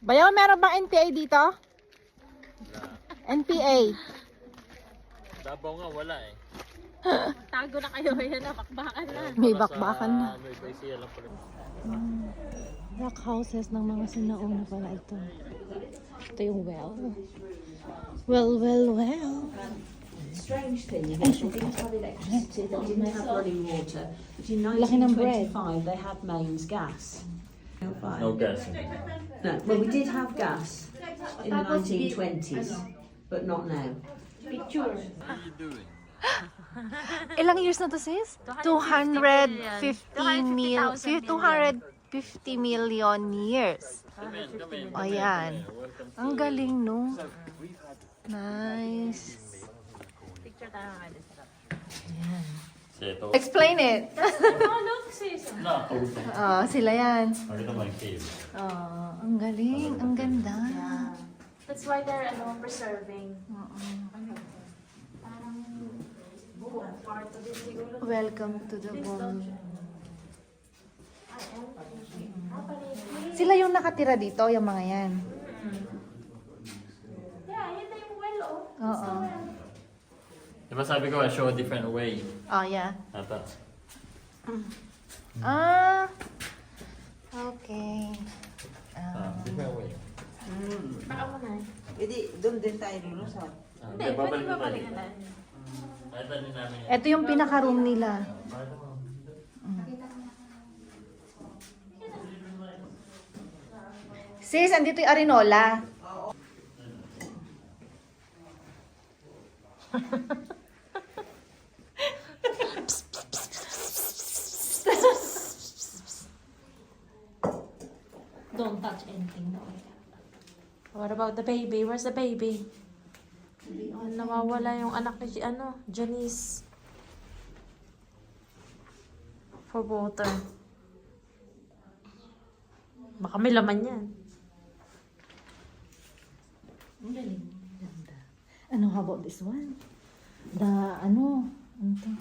Bayaw, meron bang NPA dito? NPA. Dabaw nga wala eh. Tago na kayo, yan na, bakbakan na. May bakbakan na. Nueva Ecija lang pala. Rock houses ng mga sinauna pala ito. Ito yung well. Well, well, well. strange thing, you know, they had electricity, they didn't have running water. But in Laki ng bread. 1925, they had mains gas. No gas. No, well, we did have gas in the 1920s, but not now. Ilang years na to sis? 250 mil, 250 million years. Come in, come in. O yan. Ang galing no. Nice. Picture tayo nga din. Ito. Explain it. Oh, look, sis. Na, pagod Oh, sila yan. Nakita mo yung cave. Oh, ang galing. Ang ganda. That's why they're, ano, preserving. Oo. Parang, buong part of it siguro. Welcome to the world. Ah, paligid. Sila yung nakatira dito, yung mga yan. Yeah, yun na yung well, oh. Oo. Diba sabi ko, I show a different way. Oh, yeah. Ata. Ah. Okay. Ah, different way. Baka mo na. Hindi, doon din tayo lulusot. Ah, Hindi, pwede ba na din namin yan. Ito yung pinaka-room nila. Sis, andito yung Arinola. What about the baby? Where's the baby? Oh, nawawala yung anak ni ano, Janice. For water. Baka may laman yan. Ang galing. Ganda. Ano, how about this one? The, ano, ano to?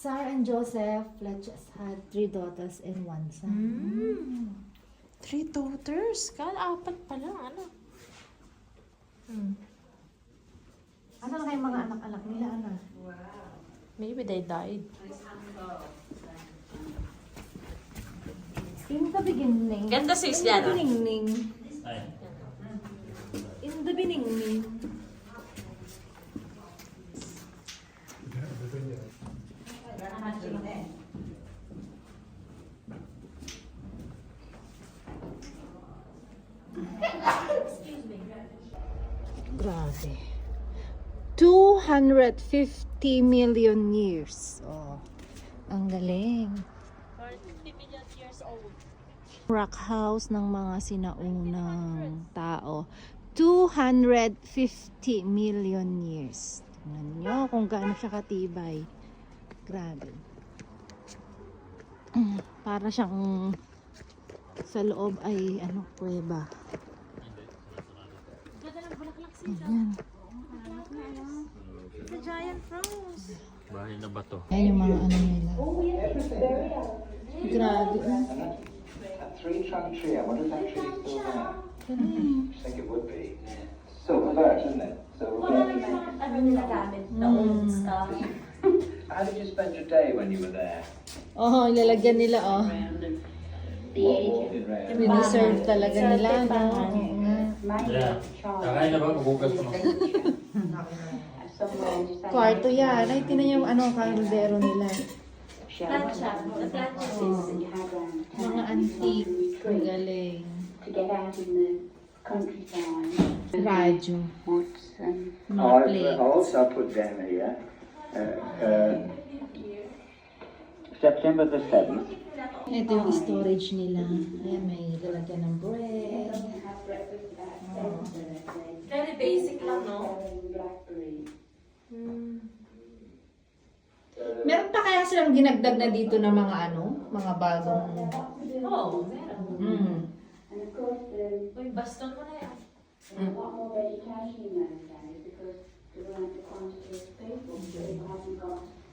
Sarah and Joseph Fletches had three daughters and one son. Three daughters? Kala apat pa lang, ano? Hmm. Ano lang yung mga anak-anak nila, ano? Maybe they died. In the beginning. Ganda sis In yan, the ah. beginning. Ay. In the beginning. Grabe. 250 million years. Oh, ang galing. 50 million years old. rock house ng mga sinaunang tao. 250 million years. Tingnan nyo kung gaano siya katibay. Grabe. Mm, Para siyang sa loob ay ano, kuweba. Ganda ng bulaklak sis. Ayan. A giant rose. Bahay na ba to? Ayan yung mga ano nila. Grabe. ah. A three trunk tree, I wonder if that tree's still there. Galing. I think it would be. Silver birch, isn't it? Silver birch. Ano nila gamit? The old stuff. How did you spend your day when you were there? Oh, ilalagyan nila oh. Red? Reserve talaga nila. No? Yeah. Kakain na ba? Mabugas ko na. Kwarto yan. Ay, tinan yung ano, kaldero nila. Plancha. The plancha sis. Mga antique. Ang galing. to get out in the countryside, Radyo. Mga I've plate. also put down here uh, uh, September the 7th. Ito yung storage nila. Ayan, may lalagyan ng bread. Very basic lang, no? blackberries. Kaya silang ginagdag na dito ng mga ano? Mga bagong... Oo, meron. Mm. Uy, baston mo na yan.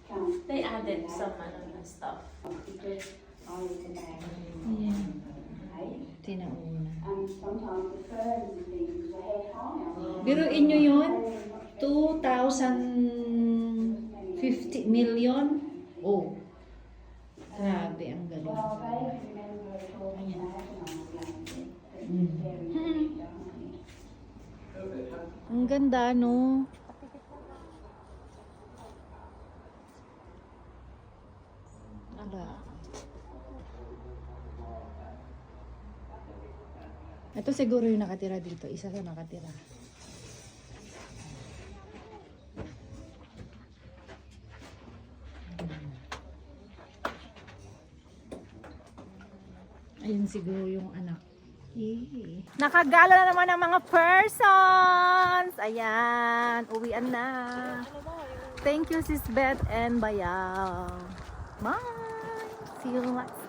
count They added some ano, stuff. eight. Tinauna. High. Pero inyo yun, 2,050 million? Oh. Grabe, ang galing. Don't it? Ang ganda, no? Ala. Ito siguro yung nakatira dito. Isa sa nakatira. Ayun siguro yung anak. Eh. Nakagala na naman ang mga persons. Ayan, uwian na. Thank you, Sis Beth and Bayaw. Bye. See you next